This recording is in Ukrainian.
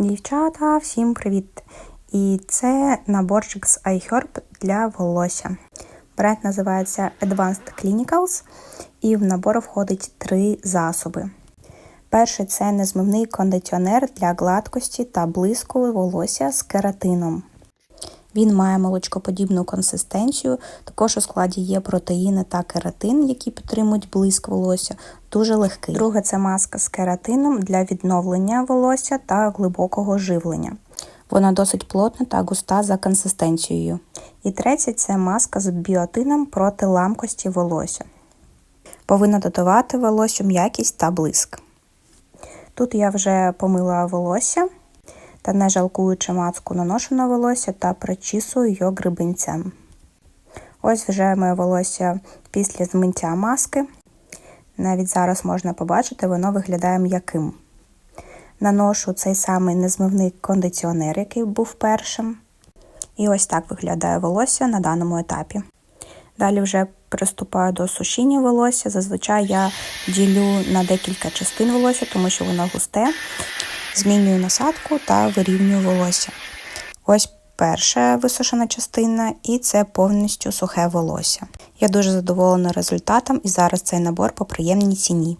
Дівчата, всім привіт! І це наборчик з iHerb для волосся. Бренд називається Advanced Clinicals, і в набор входить три засоби. Перший це незмивний кондиціонер для гладкості та блиску волосся з кератином. Він має молочкоподібну консистенцію, також у складі є протеїни та кератин, які підтримують блиск волосся, дуже легкий. Друге це маска з кератином для відновлення волосся та глибокого живлення. Вона досить плотна та густа за консистенцією. І третє це маска з біотином проти ламкості волосся. Повинна додавати волосю м'якість та блиск. Тут я вже помила волосся та не жалкуючи мацку наношу на волосся та причісую його грибинцем. Ось вже моє волосся після змиття маски. Навіть зараз можна побачити, воно виглядає м'яким. Наношу цей самий незмивний кондиціонер, який був першим. І ось так виглядає волосся на даному етапі. Далі вже приступаю до сушіння волосся. Зазвичай я ділю на декілька частин волосся, тому що воно густе. Змінюю насадку та вирівнюю волосся. Ось перша висушена частина, і це повністю сухе волосся. Я дуже задоволена результатом, і зараз цей набор по приємній ціні.